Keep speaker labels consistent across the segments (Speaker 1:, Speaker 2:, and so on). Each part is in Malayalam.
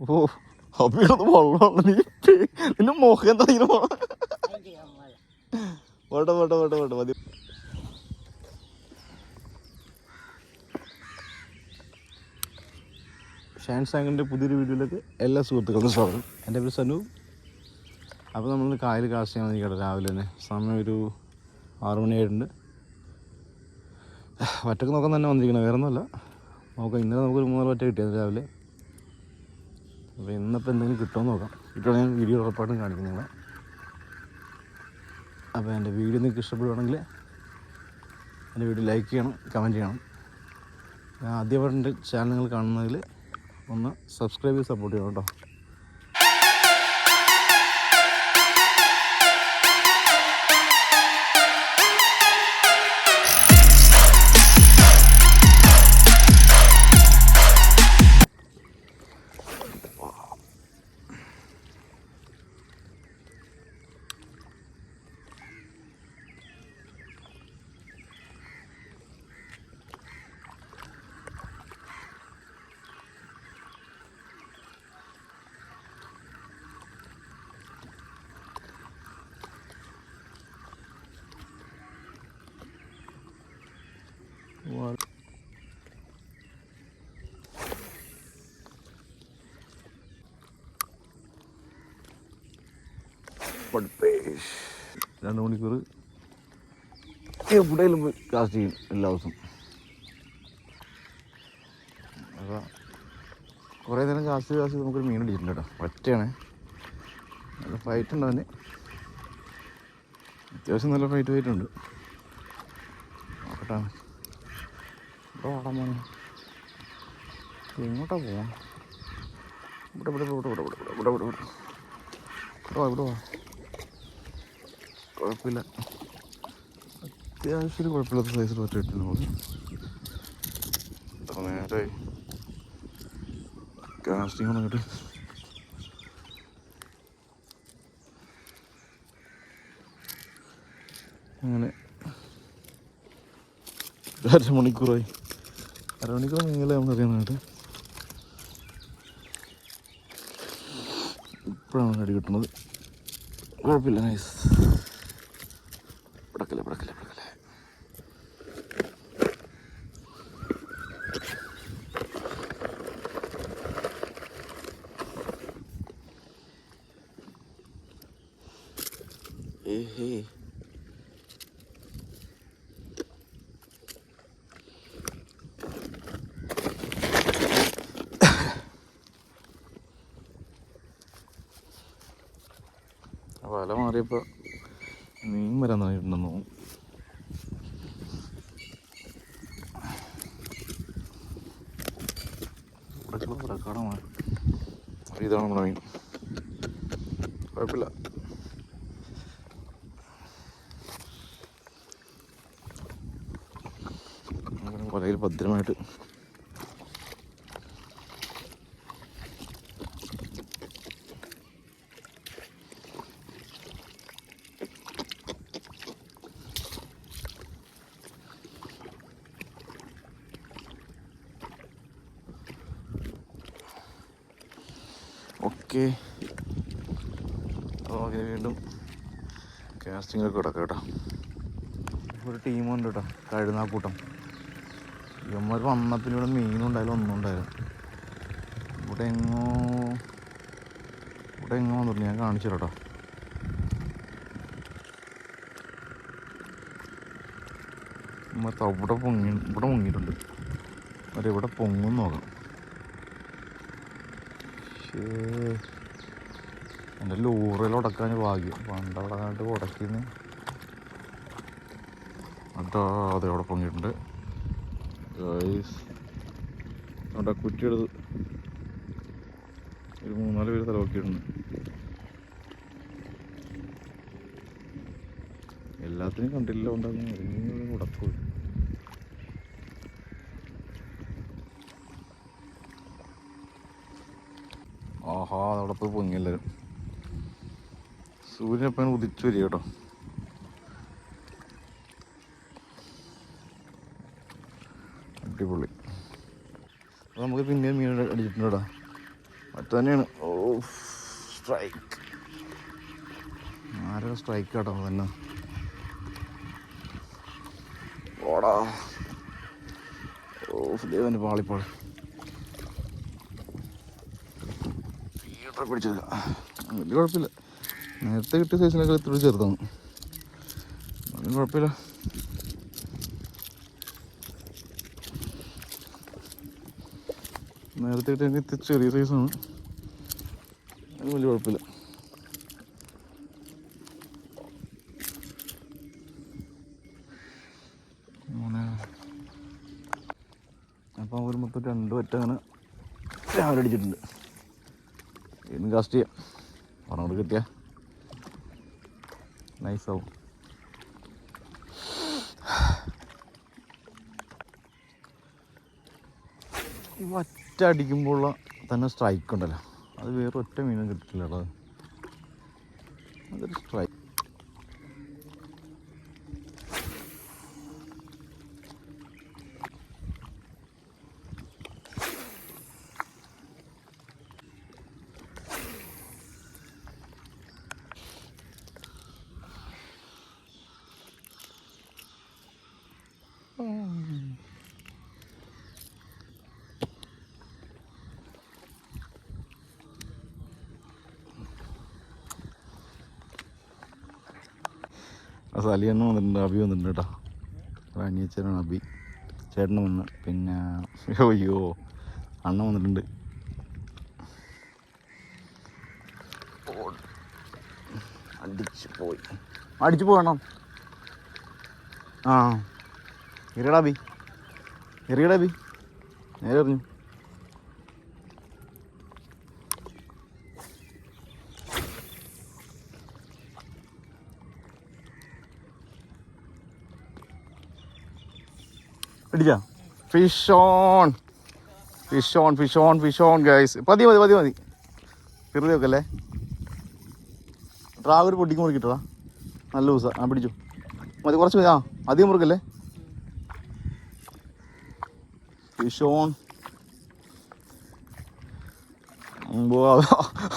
Speaker 1: ഓ അഭിയൊന്ന് വെള്ളം നീ നിന്റെ മുഖം എന്താ ഇങ്ങനെ പോ- വേണ്ട വേണ്ട വേണ്ട മതി. ഷാൻ സാങ്ങിന്റെ പുതിയൊരു വീഡിയോയിലേക്ക് എല്ലാ സുഹൃത്തുക്കൾക്കും സ്വാഗതം. എന്റെ പേര് സനു. അപ്പോൾ നമ്മൾ കായൽ കാസ്റ്റ് ചെയ്യാൻ വേണ്ടി രാവിലെ തന്നെ. സമയം ഒരു ആറുമണിയായിട്ടുണ്ട് മണിയായിട്ടുണ്ട് വറ്റക്ക് നോക്കാൻ തന്നെ വന്നിരിക്കണം വേറെ ഒന്നുമല്ല. നോക്കാം ഇന്നലെ നമുക്കൊരു മൂന്നാൽ വറ്റ കിട്ടിയത് രാവിലെ. അപ്പോൾ ഇന്നിപ്പോൾ എന്തെങ്കിലും കിട്ടുമെന്ന് നോക്കാം. കിട്ടുവാണെങ്കിൽ ഞാൻ വീഡിയോ ഉറപ്പായിട്ടും കാണിക്കും നിങ്ങളെ. അപ്പോൾ എന്റെ വീഡിയോ നിങ്ങൾക്ക് ഇഷ്ടപ്പെടുവാണെങ്കിൽ എന്റെ വീഡിയോ ലൈക്ക് ചെയ്യണം കമന്റ് ചെയ്യണം. ഞാൻ ആദ്യമായിട്ട് ചാനൽ നിങ്ങൾ കാണുന്നതിൽ ഒന്ന് സബ്സ്ക്രൈബ് ചെയ്ത് സപ്പോർട്ട് ചെയ്യണം കേട്ടോ. രണ്ട് മണിക്കൂർ എവിടെയെങ്കിലും പോയി കാസ്റ്റ് ചെയ്യും എല്ലാ ദിവസവും. അപ്പോൾ കുറേ നേരം കാസ്റ്റ് കാസ്റ്റ് നമുക്കൊരു മീൻ അടിച്ചിട്ടുണ്ട് കേട്ടോ. ഒറ്റയാണ് നല്ല ഫൈറ്റ് ഉണ്ട് അവന് അത്യാവശ്യം നല്ല ഫൈറ്റ് പോയിട്ടുണ്ട് നോക്കട്ടെ ഇവിടെ ഓടാൻ പോകണം എങ്ങോട്ടാ പോവാ? ഇവിടെ ഇവിടെ ഇവിടെ ഇവിടെ ഇവിടെ ഇവിടെ ഇവിടെ ഇവിടെ ഇവിടെ ഇവിടെ. ഇവിടെ വാ. കുഴപ്പമില്ല. അത്യാവശ്യം ഒരു കുഴപ്പമില്ലാത്ത സൈസിൽ പറ്റിയിട്ടുണ്ട് നമുക്ക്. എത്ര നേരമായി കാസ്റ്റിംഗ് അങ്ങോട്ട്. അങ്ങനെ അരമണിക്കൂറായി. അരമണിക്കൂർ നീങ്ങലേ നമുക്കറിയാനായിട്ട് ഇപ്പോഴാണ് അടി കിട്ടുന്നത്. കുഴപ്പമില്ല നൈസ് പിടക്കല പിടക്കല പിടക്കല വല മാറിയപ്പോൾ മീൻ വരാൻ തോന്നുന്നു. ഇവിടേക്കുള്ള പ്രകടമാണ് ഇതാണ് നമ്മുടെ മീൻ. കുഴപ്പമില്ല. വലയിൽ ഭദ്രമായിട്ട് ഓക്കെ. അപ്പോൾ നമുക്ക് വീണ്ടും കാസ്റ്റിംഗൊക്കെ കിടക്കാം കേട്ടോ. ഒരു ടീമുണ്ട് കേട്ടോ കഴുനാക്കൂട്ടം ഇവന്മാർ വന്നപ്പോൾ ഇവിടെ മീനും ഉണ്ടായാലും ഒന്നും ഉണ്ടായാലും ഇവിടെ എങ്ങോ ഇവിടെ എങ്ങോ വന്നിട്ടില്ല ഞാൻ കാണിച്ചു കേട്ടോ. ഇവിടെ പൊങ്ങി ഇവിടെ പൊങ്ങിയിട്ടുണ്ട്. ഇവിടെ പൊങ്ങും നോക്കാം. എന്റെ ലോറിയിൽ ഭാഗ്യം. കണ്ടിട്ട് ഉടക്കിന്ന്. അതാ അതെ അവിടെ പൊങ്ങിയിട്ടുണ്ട്. അവിടെ കുറ്റിയെടുത്ത് ഒരു മൂന്നാൽ പേര് തലവൊക്കിയിട്ടുണ്ട്. എല്ലാത്തിനും കണ്ടില്ല കൊണ്ടാണ് ഉടക്കും അവിടെ പോയി പൊങ്ങി എല്ലാവരും സൂര്യൻ ഉദിച്ചു വരിക കേട്ടോ. അടിപൊളി. അപ്പോൾ നമുക്ക് പിന്നെയും മീൻ അടിച്ചിട്ടുണ്ട് കേട്ടോ. മറ്റു തന്നെയാണ്. ഓ സ്ട്രൈക്ക് ആരോ സ്ട്രൈക്ക് കേട്ടോ തന്നെ. ഓടാ. ഓ ദേവന് പാളിപ്പോൾ പിടിച്ചില്ല വലിയ കുഴപ്പമില്ല. നേരത്തെ കിട്ടിയ സൈസിനൊക്കെ ഇത്തിരി ചെറുതാണ്. അതും കുഴപ്പമില്ല. നേരത്തെ കിട്ടിയ ചെറിയ സൈസാണ്. വലിയ കുഴപ്പമില്ല അങ്ങനെ അപ്പം ഒരു മൊത്തം രണ്ട് വറ്റ അങ്ങനെ രാവിലെ അടിച്ചിട്ടുണ്ട് ചെയ്യാം പറഞ്ഞോട് കിട്ടിയ. നൈസാവും ഈ ഒറ്റ അടിക്കുമ്പോഴുള്ള തന്നെ സ്ട്രൈക്ക് ഉണ്ടല്ലോ. അത് വേറെ ഒറ്റ മീനും കിട്ടില്ല കേട്ടോ. അതൊരു സ്ട്രൈക്ക് ആ സലിയണ്ണ വന്നിട്ടുണ്ട് അബി വന്നിട്ടുണ്ട് കേട്ടോ. അനിയച്ചനാണ് അബി ചേട്ടന് വന്ന്. പിന്നെ അയ്യോ അണ്ണ വന്നിട്ടുണ്ട്. അടിച്ചു പോയി. അടിച്ചു പോകണം ആ. എറിയടാ ബി എറിയടാ ബി നേരെ എറിഞ്ഞു. പിടിച്ചാ? Fish on fish on fish on fish on guys പതി മതി പതി മതി വെറുതെ വെക്കല്ലേ? ട്രാവൽ പൊട്ടിക്ക് മുറുക്കിട്ടാ നല്ല ദിവസം. ആ പിടിച്ചു. മതി കുറച്ച് മതി. ആ അധികം മുറുക്കല്ലേ? ഫിഷ് ഓൺ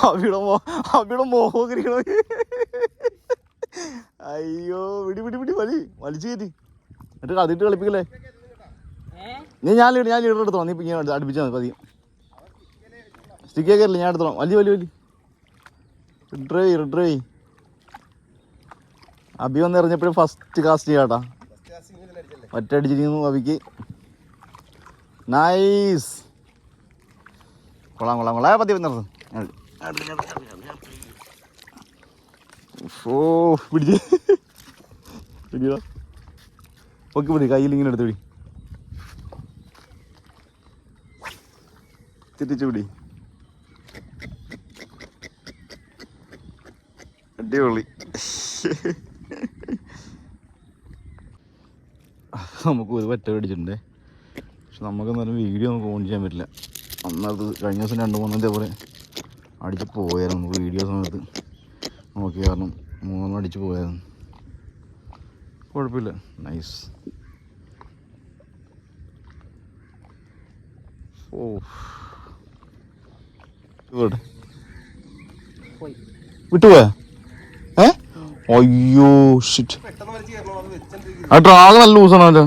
Speaker 1: അവിടെ അവിടെ അയ്യോ വിടി വിടി വിടി വലി വലിച്ചു കയറ്റി. എന്നിട്ട് അതിട്ട് കളിപ്പിക്കല്ലേ? നീ ഞാൻ ഞാൻ ലീഡർ എടുത്തോ നീ ഇങ്ങനെ അടുപ്പിച്ചാൽ മതി. പതിയെ സ്റ്റിക്കേ കയറില്ല ഞാൻ എടുത്തോളാം. വലിയ വലിയ വലിയ. റിഡ്രൈ റിഡ്രൈ അഭി വന്ന് എറിഞ്ഞപ്പോഴും ഫസ്റ്റ് കാസ്റ്റ് ചെയ്യാട്ടാ. ഒറ്റയടിച്ചിരിക്കുന്നു അഭിക്ക്. നൈസ് കൊള്ളാം കൊള്ളാം കൊള്ളാം. പതി വന്നിരുന്നു ഓ പിടിച്ച്. പിടിയോ ഓക്കെ പിടി കയ്യിൽ ഇങ്ങനെ എടുത്ത് പിടി. തിരിച്ചു പിടി അടിപൊളി. നമുക്ക് ഒരു പറ്റ പേടിച്ചിട്ടുണ്ട്. പക്ഷെ നമുക്ക് എന്നാലും വീഡിയോ നമുക്ക് ഓൺ ചെയ്യാൻ പറ്റില്ല. അന്നത് കഴിഞ്ഞ ദിവസം രണ്ട് മൂന്ന് ഇതേപോലെ അടിച്ച് പോയായിരുന്നു നമുക്ക് വീഡിയോ സമയത്ത്. നോക്കി കാരണം മൂന്നെണ്ണം അടിച്ച് പോയായിരുന്നു. കുഴപ്പമില്ല. നൈസ് ഓ. വിട്ടുപോയാ? അയ്യോ ഷിറ്റ് ആ നല്ല ലൂസാണല്ലോ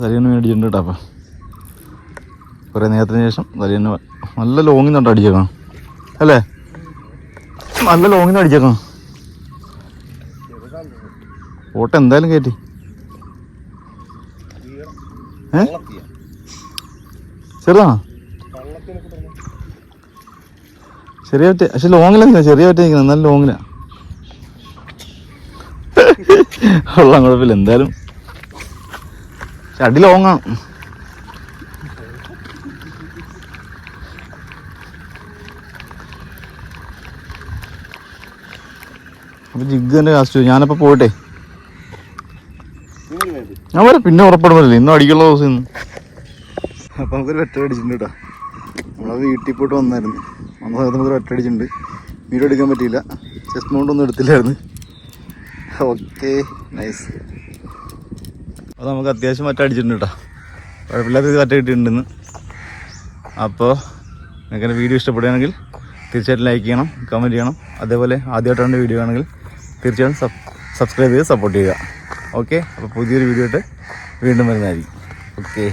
Speaker 1: സരിയണ്ണ മേടിച്ചിട്ടുണ്ട് കേട്ടോ കുറേ നേരത്തിന് ശേഷം സരിയണ്ണ നല്ല ലോങ്ങിൽ നിന്നുണ്ട് അടിച്ചേക്കാം അല്ലേ? നല്ല ലോങ്ങിൽ നിന്ന് അടിച്ചേക്കാം ഓട്ടം എന്തായാലും കയറ്റി ഏ? ചെറുതാണോ? ചെറിയ പറ്റ പക്ഷെ ലോങ്ങിലാണ് ചെറിയ പറ്റ നിൽക്കുന്നത് എന്നാലും ലോങ്ങിലാ വെള്ളം കുഴപ്പമില്ല. എന്തായാലും. അടി ലോങ്ങാണ് അപ്പൊ ജിഗ് തന്നെ കാസ്റ്റ് ഞാനപ്പോ പോയിട്ടെ. ഞാൻ വരാം. പിന്നെ ഉറപ്പെടുന്നില്ല ഇന്നും അടിക്കുള്ള ദിവസം ഇന്ന്. അപ്പൊ നമുക്കൊരു വെറ്റ അടിച്ചിട്ടുണ്ട് കേട്ടോ. നമ്മളത് വീട്ടിൽ പോയിട്ട് വന്നായിരുന്നു. വന്ന സമയത്ത് നമുക്ക് വെറ്റ അടിച്ചിട്ടുണ്ട്. വീഡിയോ എടുക്കാൻ പറ്റിയില്ല. ചെസ്റ്റ് മൗണ്ട് ഒന്നും എടുത്തില്ലായിരുന്നു. ഓക്കെ നൈസ് അപ്പോൾ നമുക്ക് അത്യാവശ്യം മറ്റ അടിച്ചിട്ടുണ്ട് കേട്ടോ കുഴപ്പമില്ലാത്ത ഇത് മറ്റ കിട്ടിയിട്ടുണ്ടെന്ന് അപ്പോൾ നിങ്ങൾക്ക് വീഡിയോ ഇഷ്ടപ്പെടുകയാണെങ്കിൽ തീർച്ചയായിട്ടും ലൈക്ക് ചെയ്യണം കമന്റ് ചെയ്യണം. അതേപോലെ ആദ്യമായിട്ടാണ് വീഡിയോ ആണെങ്കിൽ തീർച്ചയായും സബ് സബ്സ്ക്രൈബ് ചെയ്ത് സപ്പോർട്ട് ചെയ്യുക. ഓക്കെ അപ്പോൾ പുതിയൊരു വീഡിയോ ആയിട്ട് വീണ്ടും വരുന്നതായിരിക്കും. ഓക്കെ